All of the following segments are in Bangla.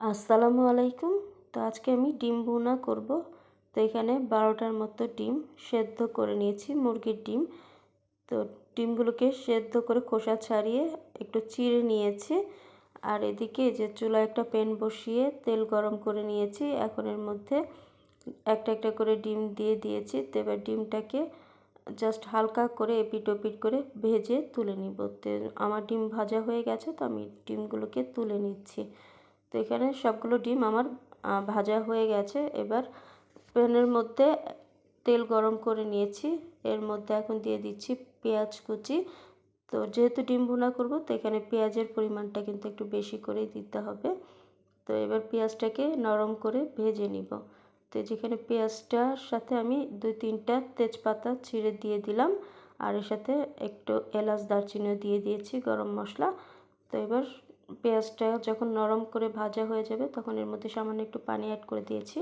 আসসালামু আলাইকুম। তো আজকে আমি ডিম ভুনা করব। তো এখানে বারোটার মতো ডিম সেদ্ধ করে নিয়েছি, মুরগির ডিম। তো ডিমগুলোকে সেদ্ধ করে খোসা ছাড়িয়ে একটু চিড়ে নিয়েছি। আর এদিকে যে চুলা একটা প্যান বসিয়ে তেল গরম করে নিয়েছি। এখন এর মধ্যে একটা একটা করে ডিম দিয়ে দিয়েছি। তো এবার ডিমটাকে জাস্ট হালকা করে এপিট ওপিট করে ভেজে তুলে নিব। তো আমার ডিম ভাজা হয়ে গেছে, তো আমি ডিমগুলোকে তুলে নিচ্ছি। তো এখানে সবগুলো ডিম আমার ভাজা হয়ে গেছে। এবার প্যানের মধ্যে তেল গরম করে নিয়েছি। এর মধ্যে এখন দিয়ে দিচ্ছি পেঁয়াজ কুচি। তো যেহেতু ডিম ভুনা করব, তো এখানে পেঁয়াজের পরিমাণটা কিন্তু একটু বেশি করেই দিতে হবে। তো এবার পেঁয়াজটাকে নরম করে ভেজে নিব। তো যেখানে পেঁয়াজটার সাথে আমি দুই তিনটা তেজপাতা ছিঁড়ে দিয়ে দিলাম। আর এর সাথে একটু এলাচ দারচিনিও দিয়ে দিয়েছি গরম মশলা। তো এবার পেঁয়াজটা যখন নরম করে ভাজা হয়ে যাবে, তখন এর মধ্যে সামান্য একটু পানি অ্যাড করে দিয়েছি,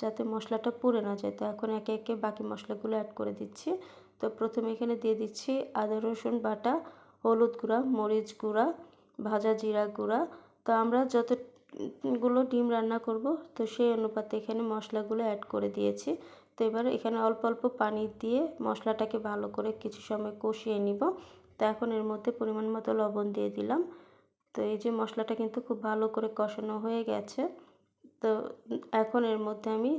যাতে মশলাটা পুড়ে না যায়। তো এখন একে একে বাকি মশলাগুলো অ্যাড করে দিচ্ছি। তো প্রথমে এখানে দিয়ে দিচ্ছি আদা, রসুন বাটা, হলুদ গুঁড়া, মরিচ গুঁড়া, ভাজা জিরা গুঁড়া। তো আমরা যতগুলো ডিম রান্না করব, তো সেই অনুপাতে এখানে মশলাগুলো অ্যাড করে দিয়েছি। তো এবার এখানে অল্প অল্প পানি দিয়ে মশলাটাকে ভালো করে কিছু সময় কষিয়ে নিব। তো এখন এর মধ্যে পরিমাণ মতো লবণ দিয়ে দিলাম। তো এই যে মশলাটা কিন্তু খুব ভালো করে কষানো হয়ে গেছে। তো এখন এর মধ্যে আমি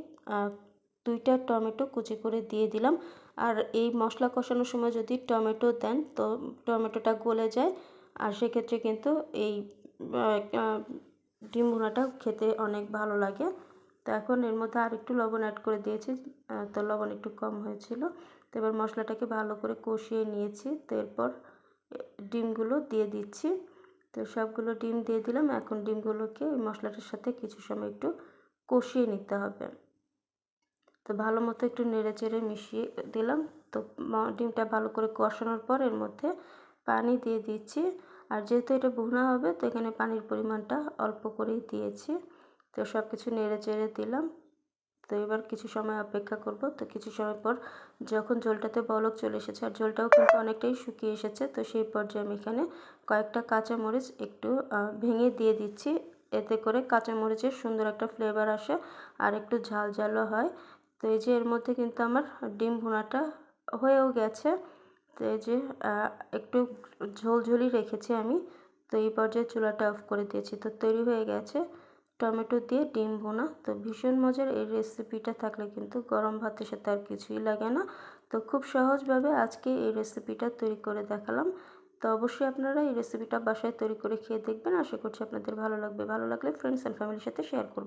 দুইটা টমেটো কুচি করে দিয়ে দিলাম। আর এই মশলা কষানোর সময় যদি টমেটো দেন, তো টমেটোটা গলে যায়। আর সেক্ষেত্রে কিন্তু এই ডিম ভুনাটা খেতে অনেক ভালো লাগে। তো এখন এর মধ্যে আর একটু লবণ অ্যাড করে দিয়েছি তো লবণ একটু কম হয়েছিল। তো এবার মশলাটাকে ভালো করে কষিয়ে নিয়েছি। তো এরপর ডিমগুলো দিয়ে দিচ্ছি। তো সবগুলো ডিম দিয়ে দিলাম। এখন ডিমগুলোকে ওই মশলাটার সাথে কিছু সময় একটু কষিয়ে নিতে হবে। তো ভালো মতো একটু নেড়ে চেড়ে মিশিয়ে দিলাম। তো ডিমটা ভালো করে কষানোর পর এর মধ্যে পানি দিয়ে দিচ্ছি। আর যেহেতু এটা ভুনা হবে, তো এখানে পানির পরিমাণটা অল্প করেই দিয়েছি। তো সব কিছু নেড়ে চেড়ে দিলাম। তো এবার কিছু সময় অপেক্ষা করব। তো কিছু সময় পর যখন জলটাতে বলক চলে এসেছে আর জলটাও কিন্তু অনেকটাই শুকিয়ে এসেছে, তো সেই পর্যায়ে আমি এখানে কয়েকটা কাঁচামরিচ একটু ভেঙে দিয়ে দিচ্ছি। এতে করে কাঁচামরিচের সুন্দর একটা ফ্লেভার আসে আর একটু ঝাল ঝালও হয়। তো এই যে এর মধ্যে কিন্তু আমার ডিম ভুনাটা হয়েও গেছে। তো এই যে একটু ঝোলঝোলি রেখেছি আমি। তো এই পর্যায়ে চুলাটা অফ করে দিয়েছি। তো তৈরি হয়ে গেছে। টমেটো দিয়ে ডিম বোনা তো ভীষণ মজার এই রেসিপিটা থাকলে কিন্তু গরম ভাতের সাথে আর কিছুই লাগে না। তো খুব সহজভাবে আজকে এই রেসিপিটা তৈরি করে দেখালাম। তো অবশ্যই আপনারা এই রেসিপিটা বাসায় তৈরি করে খেয়ে দেখবেন। আশা করছি আপনাদের ভালো লাগবে। ভালো লাগলে ফ্রেন্ডস অ্যান্ড ফ্যামিলির সাথে শেয়ার করবেন।